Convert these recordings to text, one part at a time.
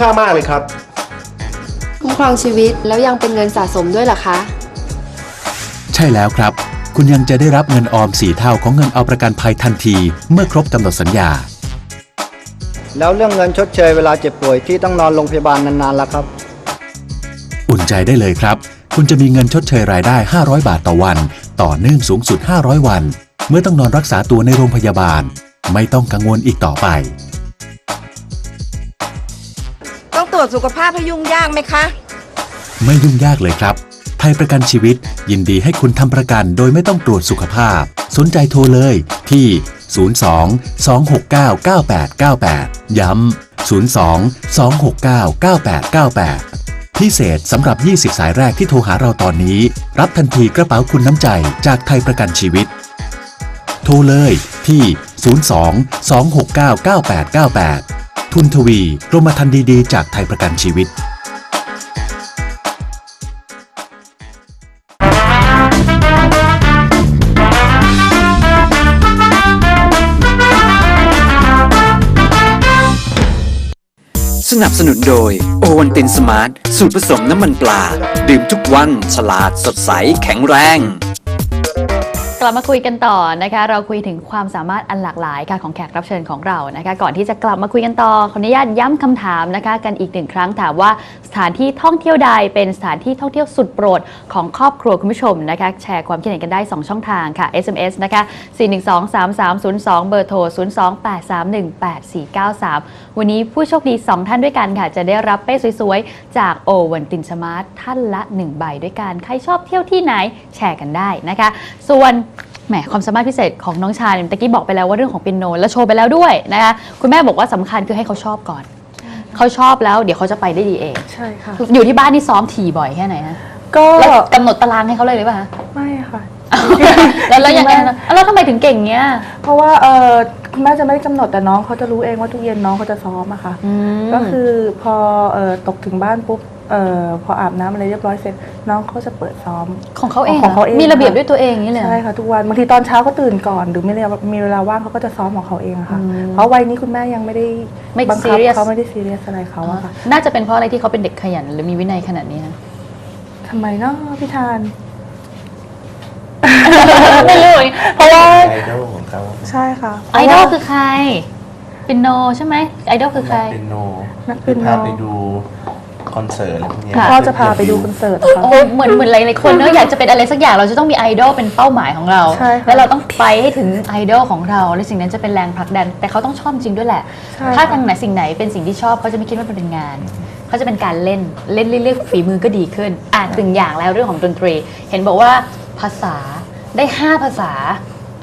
ค่ามากเลยครับ คุ้มครองชีวิตแล้วยังเป็นเงินสะสมด้วยเหรอคะ ใช่แล้วครับ คุณยังจะได้รับเงินออมสีเท่าของเงินเอาประกันภัยทันที เมื่อครบกำหนดสัญญา แล้วเรื่องเงินชดเชยเวลาเจ็บป่วยที่ต้องนอนโรงพยาบาลนานๆล่ะครับ อุ่นใจได้เลยครับ คุณจะมีเงินชดเชยรายได้ 500 บาทต่อวัน ต่อเนื่องสูงสุด 500 วัน เมื่อต้องนอนรักษาตัวในโรงพยาบาล ไม่ต้องกังวลอีกต่อไป องตรวจสุขภาพให้ยุ่งยากไหมคะ ไม่ยุ่งยากเลยครับ ไทยประกันชีวิตยินดีให้คุณทำประกันโดยไม่ต้องตรวจสุขภาพ สนใจโทรเลยที่ 02 269 9898 ย้ำ 02 269 9898 พิเศษสำหรับ 20 สายแรกที่โทรหาเราตอนนี้ รับทันทีกระเป๋าคุณน้ำใจจากไทยประกันชีวิต โทรเลยที่ 02 269 9898 ทุนทวี กรมธรรม์ดีๆ จากไทยประกันชีวิต สนับสนุนโดยโอวันตินสมาร์ท สูตรผสมน้ำมันปลา ดื่มทุกวัน ฉลาดสดใสแข็งแรง ลับมาคุยกันต่อนะคะ เราคุยถึงความสามารถอันหลากหลายค่ะของแขกรับเชิญของเรานะคะ ก่อนที่จะกลับมาคุยกันต่อขออนุญาตย้ำคำถามนะคะ กันอีกหนึ่งครั้งถามว่าสถานที่ท่องเที่ยวใดเป็นสถานที่ท่องเที่ยวสุดโปรดของครอบครัวคุณผู้ชมนะคะ แชร์ความคิดเห็นกันได้ 2 ช่องทางค่ะ SMS นะคะ 412-3302 เบอร์โทร 028318493 วันนี้ผู้โชคดี 2 ท่านด้วยกันค่ะ จะได้รับเป้สวยๆ จากโอวันตินสมาร์ทท่านละ 1 ใบด้วยกัน ใครชอบเที่ยวที่ไหนแชร์กันได้นะคะ ส่วนแหมความสามารถพิเศษของน้องชายเนี่ยตะกี้บอกไปแล้วว่าเรื่องของเปียโนแล้วโชว์ไปแล้วด้วยนะคะคุณแม่บอกว่าสำคัญคือให้เขาชอบก่อน เขาชอบแล้วเดี๋ยวเขาจะไปได้ดีเอง ใช่ค่ะ อยู่ที่บ้านนี่ซ้อมถี่บ่อยแค่ไหนฮะก็แล้วกำหนดตารางให้เขาเลยหรือเปล่าคะไม่ค่ะแล้วแล้วยังไงนะแล้วทำไมถึงเก่งเนี้ย เพราะว่าเออ คุณแม่จะไม่ได้กำหนดแต่น้องเขาจะรู้เองว่าทุกเย็นน้องเขาจะซ้อมอะค่ะมก็คือพอเออตกถึงบ้านปุ๊บเออพออาบน้ำอะไรเรียบร้อยเสร็จ น้องเขาจะเปิดซ้อม ของเขาเองของเขาหรเอง มีระเบียบค่ะด้วยตัวเองอย่างนี้เลยเหรอ ใช่ค่ะทุกวันบางทีตอนเช้าก็ตื่นก่อน หรือไม่เวลามีเวลาว่างเขาก็จะซ้อมของเขาเองอะค่ะอืมเพราะวัยนี้คุณแม่ยังไม่ได้ไม่บังคับ serious เขาไม่ได้ซีเรียสอะไรเขาอะค่ะน่าจะเป็นเพราะอะไรที่เขาเป็นเด็กขยันหรือมีวินัยขนาดนี้ฮะทำไมเนาะพี่ทาน ไม่รู้เพราะว่า ไอดอลของ เขาใช่ค่ะไอดอลคือใครเป็นโนใช่ไหมไอดอลคือใครเป็นโนนักเป็นโน พาไปดูคอนเสิร์ตอะไรพวกเนี้ยค่ะ พ่อจะพาไปดูคอนเสิร์ตโอ้ค่ะโหเหมือนเหมือนหลายๆคนเนอะอยากจะเป็นอะไรสักอย่างเราจะต้องมีไอดอลเป็นเป้าหมายของเรา ใช่ค่ะ แล้วเราต้องไปให้ถึงไอดอลของเราและสิ่งนั้นจะเป็นแรงผลักดัน แต่เขาต้องชอบจริงด้วยแหละ ใช่ถ้าค่ะ ทางไหนสิ่งไหนเป็นสิ่งที่ชอบเขาจะไม่คิดว่ามันเป็นงาน เขาจะเป็นการเล่นเล่นเรื่อยๆฝีมือก็ดีขึ้น อะถึงอย่างแล้วเรื่องของดนตรี เห็นบอกว่าภาษาได้ 5 ภาษา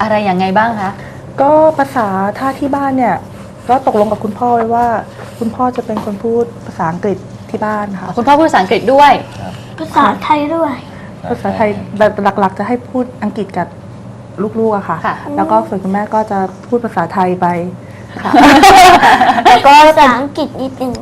อะไรอย่างไงบ้างคะก็ภาษาถ้าที่บ้านเนี่ยก็ตกลงกับคุณพ่อไว้ว่า คุณพ่อจะเป็นคนพูดภาษาอังกฤษที่บ้านค่ะ คุณพ่อพูดภาษาอังกฤษด้วย ภาษาไทยด้วย ภาษาไทยแบบหลักๆ จะให้พูดอังกฤษกับลูกๆอะค่ะ ค่ะ แล้วก็ส่วนคุณแม่ก็จะพูดภาษาไทยไปค่ะ แล้วก็ภาษาอังกฤษนิดนึง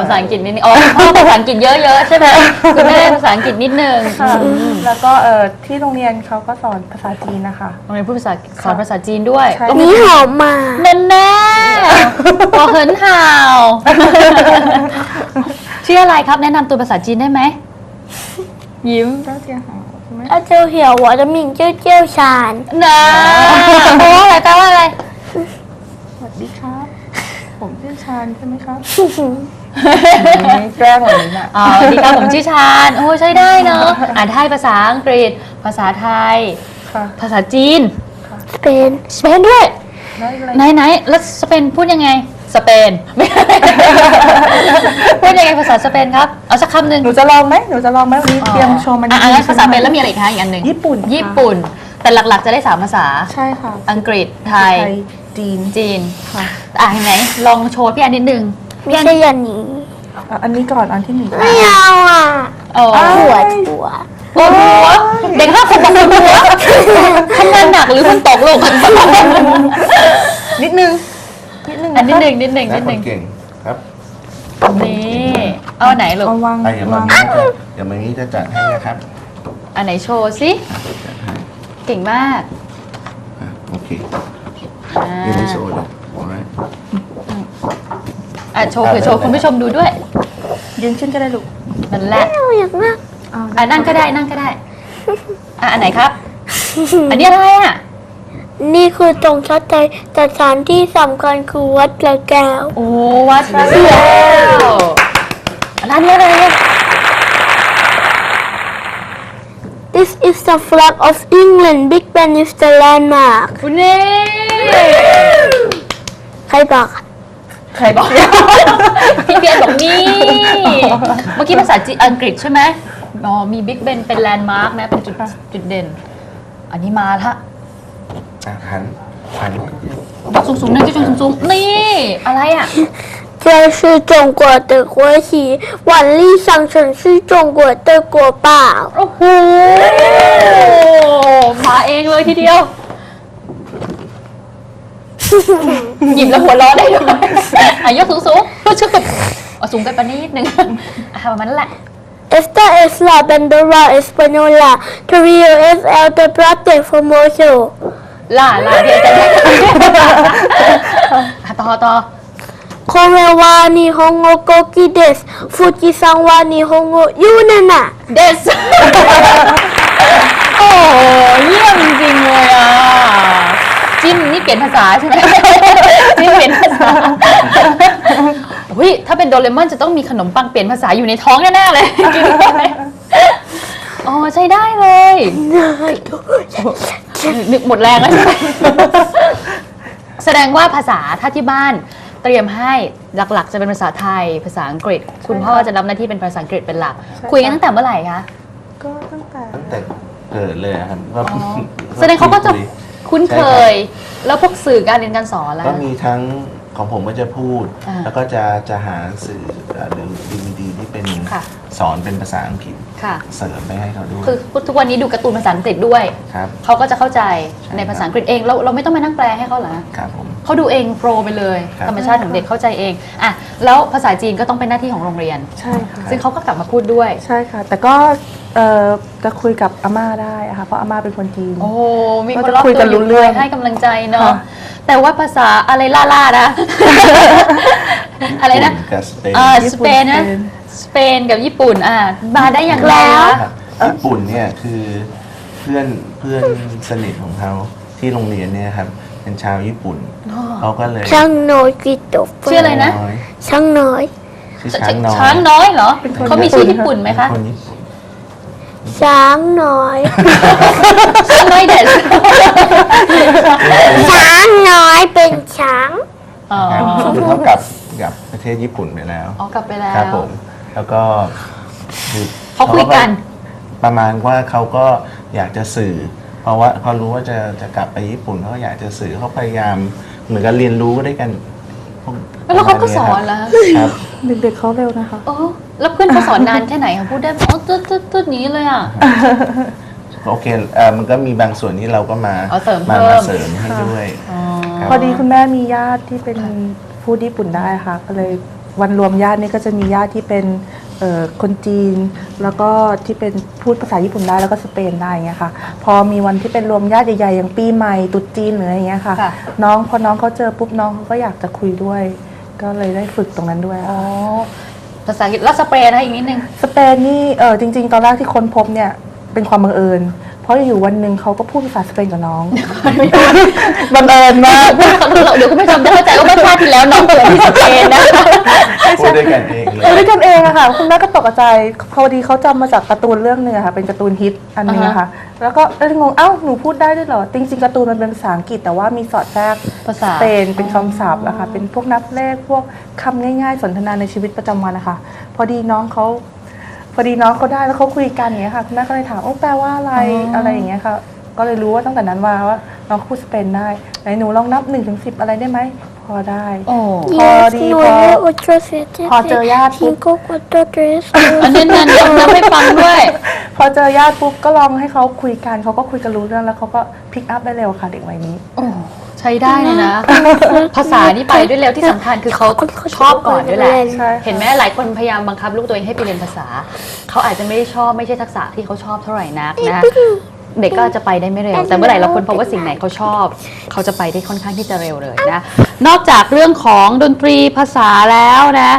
ภาษาอังกฤษนิดนึงอ๋อพ่อภาษาอังกฤษเยอะๆใช่ไหมคุณแม่ภาษาอังกฤษนิดนึงค่ะแล้วก็เออที่โรงเรียนเขาก็สอนภาษาจีนนะคะ โรงเรียนพูดภาษาสอนภาษาจีนด้วยนี่หอมมาแน่แน่ๆพอเหินห่าวชื่ออะไรครับแนะนำตัวภาษาจีนได้ไหมยิ้มเจ้าเจียหาใช่ไหมอาเจียวเหี่ยวหวจะมิงเจ้าเจียวชาญนะแปลว่าอะไรแปลว่าอะไร สวัสดีครับ ผมชื่อชานใช่ไหมครับ แกล้งแบบนี้น่ะ อ๋อดีครับผมชื่อชาญโอ้ใช้ได้เนอะอ่านได้ภาษาอังกฤษ ภาษาไทย ค่ะภาษาจีน สเปน สเปนด้วยแล้วอะไรไหนไหนแล้วสเปนพูดยังไง สเปนไม่พูดยังไงภาษาสเปนครับ เอาสักคำหนึ่งหนูจะลองไหมหนูจะลองไหมวันนี้เตรียมโชว์มันอะอะงั้นภาษาสเปนแล้วมีอะไรอีกคะอีกอันหนึ่งญี่ปุ่นค่ะญี่ปุ่น แต่หลักๆจะได้สามภาษา ใช่ค่ะอังกฤษ ไทย จีนจีน ค่ะ อะเห็นไหนลองโชว์พี่อันนิดนึง ไม่ใช่ยันนี้อะอันนี้ก่อนอันที่หนึ่งไม่เอาอะโอ้ปวดหัวปวดหัวเด็กห้าคนบอกปวดหัวทำงานหนักหรือคุณตกลูกนิดนึงนิดนึงอันนิดหนึ่งนิดหนึ่งและนิดคหนึ่นงเก่งครับนี่เอาไหนลูกเอาวางไอ้เดี๋ยวมัวานงนี้จะเดี๋ยวมันนี้จะจัดให้นะครับอันไหนโชว์สิจัดให้เก่งมากอะโอเคอ่ายังไม่โชว์เลย alright อะอะโชว์เผื่อโชว์คุณผู้ชมดูด้วย ยืนขึ้นก็ได้ลูกนั่นแหละหนูอยากนั่งอะนั่งก็ได้นั่งก็ได้ อะอันไหนครับ อันนี้อะไรอะ นี่คือตรงชัดใจแต่สถานที่สำคัญคือวัดพระแก้ว โอ้วัดพระแก้วร้านนี้อะไรอะ This is the flag of England Big Ben is the landmark คุณนี่ใครบอกอะ ใครบอก พี่เบียนบอกนี่ เมื่อกี้ภาษาจีนอังกฤษใช่ไหมอ๋อมีบิ๊กเบนเป็นแลนด์มาร์กนะ เป็นจุดจุดเด่น อันนี้มาละ อ่ะหันหัน ยกสูงๆนั่นก็ยกสูงๆนี่ อะไรอ่ะ 这是中国的国旗，万历商城是中国的国宝。 โอ้โห มาเองเลยทีเดียว หยิบแล้วหัวเร้อได้ด้วยอะยกสูงๆก็ชึบเอาสูงกันไปนิดนึงอะประมาณนั้นแหละ Esta es la bandera española que Río es el deporte famoso. ล่าล่าเดี๋ยวจะได้อะต่อต่อ Como wa nihongo koki desu. Fuji-san wa nihongo yunana. เดส โอ้เยี่ยมจริงๆเลยอะ จิ้มนี่เปลี่ยนภาษาใช่ไหม จิ้มเปลี่ยนภาษาอุ้ยถ้าเป็นโดเรมอนจะต้องมีขนมปังเปลี่ยนภาษาอยู่ในท้องแน่ๆเลยกินเข้าไปอ๋อใช้ได้เลยนึกหมดแรงแล้วใช่ไหมแสดงว่าภาษาถ้าที่บ้านเตรียมให้หลักๆ จะเป็นภาษาไทย ภาษาอังกฤษ คุณพ่อจะรับหน้าที่เป็นภาษาอังกฤษเป็นหลัก คุยกันตั้งแต่เมื่อไหร่คะ ก็ตั้งแต่ตั้งแต่เกิดเลยอะครับก็แสดงเขาก็จะ คุย คุ้นเคใช่ยแล้วพวกสื่อการเรียนการสอนแล้วก็มีทั้ง ของผมก็จะพูด อ่าแล้วก็จะจะหาสื่อเอ่อหรือดีวดีที่เป็นค่ะ สอนเป็นภาษาอังกฤษค่ะ เสริมไปให้เขาด้วยคือทุกวันนี้ดูการ์ตูนภาษาอังกฤษด้วย ครับ เขาก็จะเข้าใจใช่ในภาษาอังกฤษเองเราเราไม่ต้องมานั่งแปลให้เขาเหรอครับผม เขาดูเองโปรไปเลย ครับ ธรรมชาติของเด็กเข้าใจเองอะแล้วภาษาจีนก็ต้องเป็นหน้าที่ของโรงเรียน ใช่ค่ะ ซึ่งเขาก็กลับมาพูดด้วย ใช่ค่ะ แต่ก็เอ่อจะคุยกับอาม่าได้อะค่ะเพราะอาม่าเป็นคนจีน โอ้ มีก็คนจะรอบคุยตักัวนอรู้ยู่เรื่องให้กำลังใจเนาะค่ะ แต่ว่าภาษาอะไรล่าๆนะ อะไรนะญี่ปุ่กับสเปนอ่าญี่สปุ่เปนนนะสเปนสเปนกับญี่ปุ่นอะมาได้อย่างไรแล้วคะครับญี่ปุ่นเนี่ยคือเพื่อนเพื่อนสนิทของเขาที่โรงเรียนเนี่ยครับเป็นชาวญี่ปุ่นเขาก็เลยช่างน้อยกี่ตัวชื่ออะไรนะน้อยช่างน้อยชื่อช้างน้อยช้างน้อยเหรอเป็นคนเขามีชื่อญี่ปุ่นไหมคะ เป็นคนญี่ปุ่น ช้างน้อยช้างน้อยเด็ดช้างน้อยเป็นช้าง อ๋อครับคือเขากลับกลับประเทศญี่ปุ่นไปแล้วอ๋อกลับไปแล้วครับผม แล้วก็คือเขาคุยกัน ประมาณว่าเขาก็อยากจะสื่อ เพราะว่าเขารู้ว่าจะจะกลับไปญี่ปุ่นเขาอยากจะสื่อเขาพยายามเหมือนกับเรียนรู้ด้วยกันพวกแล้วเขาก็ประสมอณนเยแล้วครับ เด็กๆเขาเร็วนะคะ โอ้แล้วเพื่อนเขาสอนนานแค่ไหนคะพูดได้อ๋อตึ๊ดตึ๊ดตึ๊ดนี้เลยอะ โอเคเออมันก็มีบางส่วนที่เราก็มาเอาเสริมมาเพิ่มามเสริมให้ด้วยครับ พอดีคุณแม่มีญาติที่เป็นพูดญี่ปุ่นได้ค่ะ ก็เลยวันรวมญาตินี่ก็จะมีญาติที่เป็นเอ่อคนจีน แล้วก็ที่เป็นพูดภาษาญี่ปุ่นได้แล้วก็สเปนได้อย่างเงี้ยค่ะ พอมีวันที่เป็นรวมญาติใหญ่ๆอย่างปีใหม่ตรุษจีนหรืออะไรอย่างเงี้ยค่ะ ค่ะ น้องพอน้องเขาเจอปุ๊บน้องเขาก็อยากจะคุยด้วย ก็เลยได้ฝึกตรงนั้นด้วยอ๋ค่ะอภาษาอังกฤษแล้วสเปนนะอีกนิดนึง สเปนนี่เออจริง ๆ ตอนแรกที่ค้นพบเนี่ยเป็นความบังเอิญ เพราะอยู่วันหนึ่งเขาก็พูดภาษาสเปนกับน้อง บังเอิญมาก เดี๋ยวคุณผู้ชมจะเข้าใจว่าเมื่อชาติที่แล้วน้องเกิดที่สเปนนะ พูดด้วยกันเองเลย เออด้วยกันเองอะค่ะ คุณแม่ก็ตกใจพอดีเขาจำมาจากการ์ตูนเรื่องหนึงอะค่ะ เป็นการ์ตูนฮิตอันหนึงอะค่ะ แล้วก็เอ้ยงง เอ้า หนูพูดได้ด้วยเหรอ จริงๆการ์ตูนมันเป็นภาษาอังกฤษแต่ว่ามีสอดแทรกภาษา สเปนเป็นคำศัพท์อะค่ะ เป็นพวกนับเลขพวกคำง่ายๆ สนทนาในชีวิตประจำวันนะคะ พอดีน้องเขาพอดีน้องเขาได้แล้วเขาคุยกันอย่างเงี้ยค่ะ คุณแม่ก็เลยถามโอ้แปลว่าอะไรอะไรอย่างเงี้ยค่ะ ก็เลยรู้ว่าตั้งแต่นั้นว่าว่าน้องเขาพูดสเปนได้ ไหนหนูลองนับ1นถึงสิอะไรได้ไหม พอได้ โอ้ พอ Yes, ดี พอ nueve, ocho, siete, พอเจอญาติปุ๊บ cinco, cuatro, tres, อันนี้นั่นยกน้ำให้ฟังด้วย พอเจอญาติปุ๊บก็ลองให้เขาคุยกันเขาก็คุยกันรู้เรื่องแล้วเขาก็พิกอัพได้เร็วค่ะเด็กวัยนี้ โอ้ใช้ได้เลยนะ ภาษานี่ไปด้วยเร็วที่สำคัญคือเขาชอบก่อนด้วยแหละ ใช่เห็นไหมหลายคนพยายามบังคับลูกตัวเองให้ไปเรียนภาษา เขาอาจจะไม่ได้ชอบไม่ใช่ทักษะที่เขาชอบเท่าไหร่นักนะ เด็กก็อาจจะไปได้ไม่เร็ว แต่เมื่อไหร่เราค้นพบว่าสิ่งไหนเขาชอบ เขาจะไปได้ค่อนข้างที่จะเร็วเลยนะ นอกจากเรื่องของดนตรีภาษาแล้วนะ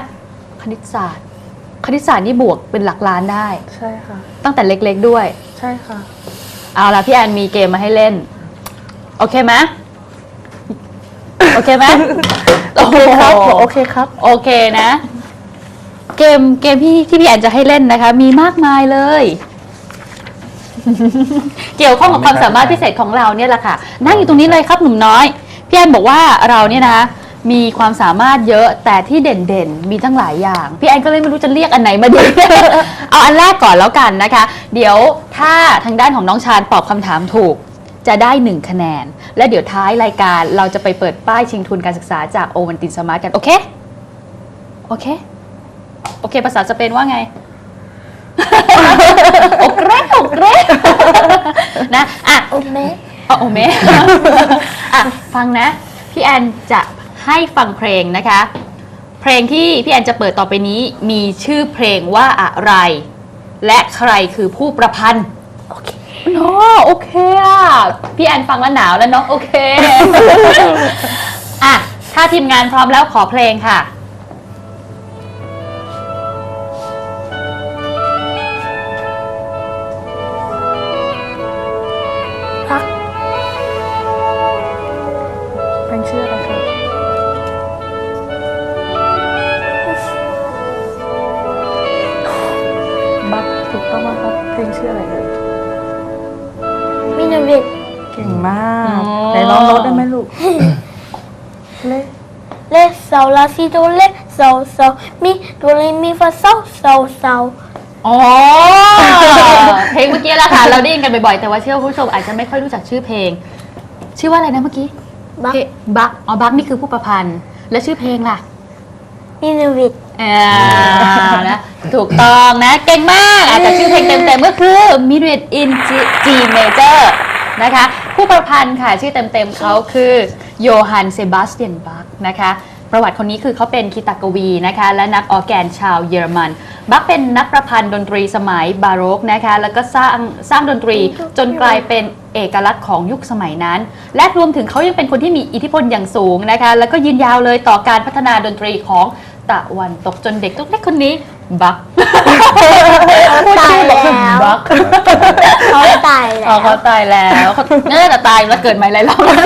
คณิตศาสตร์ คณิตศาสตร์นี่บวกเป็นหลักล้านได้ ใช่ค่ะ ตั้งแต่เล็กๆด้วย ใช่ค่ะ เอาล่ะพี่แอนมีเกมมาให้เล่น โอเคไหมโอเคไหมโอเคครับโอเคครับ โอเคนะ เกมเกมที่ที่พี่แอนจะให้เล่นนะคะ มีมากมายเลย เกี่ยวข้องกับความสามารถพิเศษของเราเนี่ยแหละค่ะ นั่งอยู่ตรงนี้เลยครับหนุ่มน้อย พี่แอนบอกว่าเราเนี่ยนะมีความสามารถเยอะแต่ที่เด่นๆ มีตั้งหลายอย่าง พี่แอนก็เลยไม่รู้จะเรียกอันไหนมาดี เอาอันแรกก่อนแล้วกันนะคะ เดี๋ยวถ้าทางด้านของน้องชาญตอบคำถามถูก จะได้หนึ่งคะแนน และเดี๋ยวท้ายรายการเราจะไปเปิดป้ายชิงทุนการศึกษาจากโอวันตินสมาร์ทกันโอเค โอเค โอเค ภาษาสเปนว่าไง โอเคโอเค นะอะโอเมอ๋อโอเมอะฟังนะ พี่แอนจะให้ฟังเพลงนะคะ เพลงที่พี่แอนจะเปิดต่อไปนี้มีชื่อเพลงว่าอะไร และใครคือผู้ประพันธ์โอเคเนาะโอเคอะพี่แอนฟังแล้วหนาวแล้วเนาะโอเค อะถ้าทีมงานพร้อมแล้วขอเพลงค่ะาซิโดเลโซโซมิโดเรมิฟาโซโซโซอ๋อเพลงเมื่อกี้แหละค่ะเราได้ยินกันบ่อยๆแต่ว่าเชื่อว่าผู้ชมอาจจะไม่ค่อยรู้จักชื่อเพลง ชื่อว่าอะไรนะเมื่อกี้บักเพลงบักอ๋อบักนี่คือผู้ประพันธ์และชื่อเพลงล่ะมินาวิทอ่านะถูกต้องนะเก่งมากอะแต่ชื่อเพลงเต็มๆก็คือ m i r a d in G, G Major นะคะ ผู้ประพันธ์ค่ะชื่อเต็มๆเขาคือโยฮันเซบาสเตียนบักนะคะ ประวัติคนนี้คือเขาเป็นคิตากวีนะคะและนักออแกนชาวเยอรมันบักเป็นนักประพันธ์ดนตรีสมัยบาโรกนะคะแล้วก็สร้างสร้างดนตรีจนกลายเป็นเอกลักษณ์ของยุคสมัยนั้น และรวมถึงเขายังเป็นคนที่มีอิทธิพลอย่างสูงนะคะแล้วก็ยืนยาวเลยต่อการพัฒนาดนตรีของตะวันตกจนเด็กตุ๊กเล็กคนนี้ บักพูดตายชื่อบอกแล้วบักเขาตายแล้อ๋อวเขาตายแล้วเขาเน่าจะตายแล้วเกิดใหม่หลายรอบแล้ว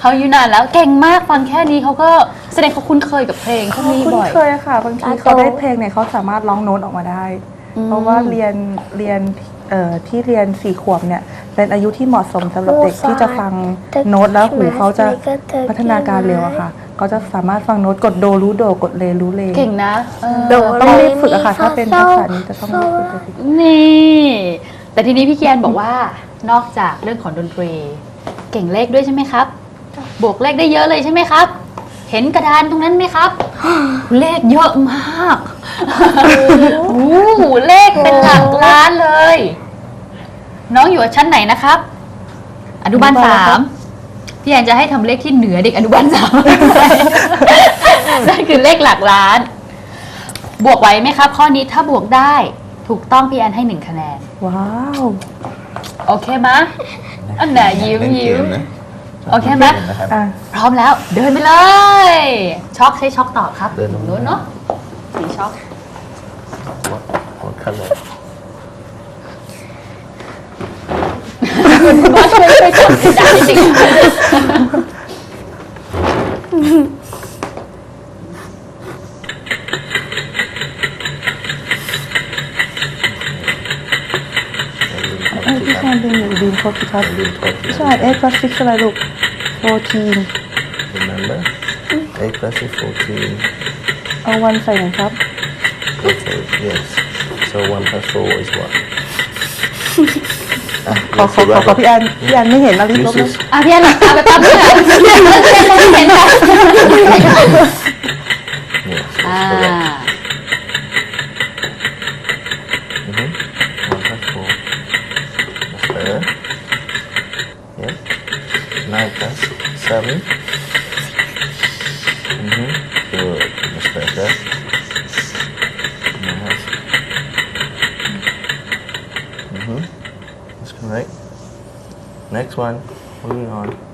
เขาอยู่นานแล้วเก่งมากฟังแค่นี้เขาก็แสดงเขาคุ้นเคยกับเพลงพวกนี้คุ้นบ่อย เคยค่ะบางทีตาโตเขาได้เพลงเนี่ยเขาสามารถร้องโน้ตออกมาได้ อืม เพราะว่าเรียนเรียนเอ่อที่เรียนสี่ขวบเนี่ยเป็นอายุที่เหมาะสมสำหรับเด็กที่จะฟังโน้ตแล้วหูเขาจะพัฒนาการเร็วอะค่ะ เขาจะสามารถฟังโน้ตกดโดรู้โดกดเลรู้เลเก่งนะเออ โดต้องรีบฝึกอะค่ะถ้าเป็นทักษะนี้จะต้องรีบฝึกเลย นี่ แต่ทีนี้พี่เกียนบอกว่า นอกจากเรื่องของดนตรี เก่งเลขด้วยใช่ไหมครับ บวกเลขได้เยอะเลยใช่ไหมครับ เห็นกระดานตรงนั้นไหมครับ เลขเยอะมากโอ้โหเลขเป็นหลักล้านเลย น้องอยู่ชั้นไหนนะครับ อนุบาลอนุบาลสาครัมบ พี่แอนจะให้ทำเลขที่เหนือเด็กอนุบาลสาม นั่นคือเลขหลักล้าน บวกไหวไหมครับ ข้อนี้ถ้าบวกได้ ถูกต้องพี่แอนให้หนึ่งคะแนน ว้าว โอเคไหมะอันไหนยิ้มเล่นเกยิ้มนะโอเคไหมนะครับ อะ พร้อมแล้วเดินไปเลย ช็อกใช้ช็อกตอบครับเดินลงนู้นเนาะสีช็อก What color คุณบอสช่วยช่วยจับจับจริงๆเอ้ยพี่ชายดึงอยู่ดีครบพี่ชัดใช่เอ็กซ์พลา สติกอะไรลูกโปรตีน Remember 8 plus is 14เอาวันใส่หน่อยครับ Okay, yes so 1 plus 4 is what อะ ขอขอขอขอพี่แอนพี่แอนไม่เห็นอะไรลบ This เลย is อะพี่แอนหลับตาไปแป๊บนึงค่ะพี่แอนไม่เห็นค่ะ yes อ่า that's correct Mhm. 1 plus 4 that's better yeah 9 plus 7 next one. Moving on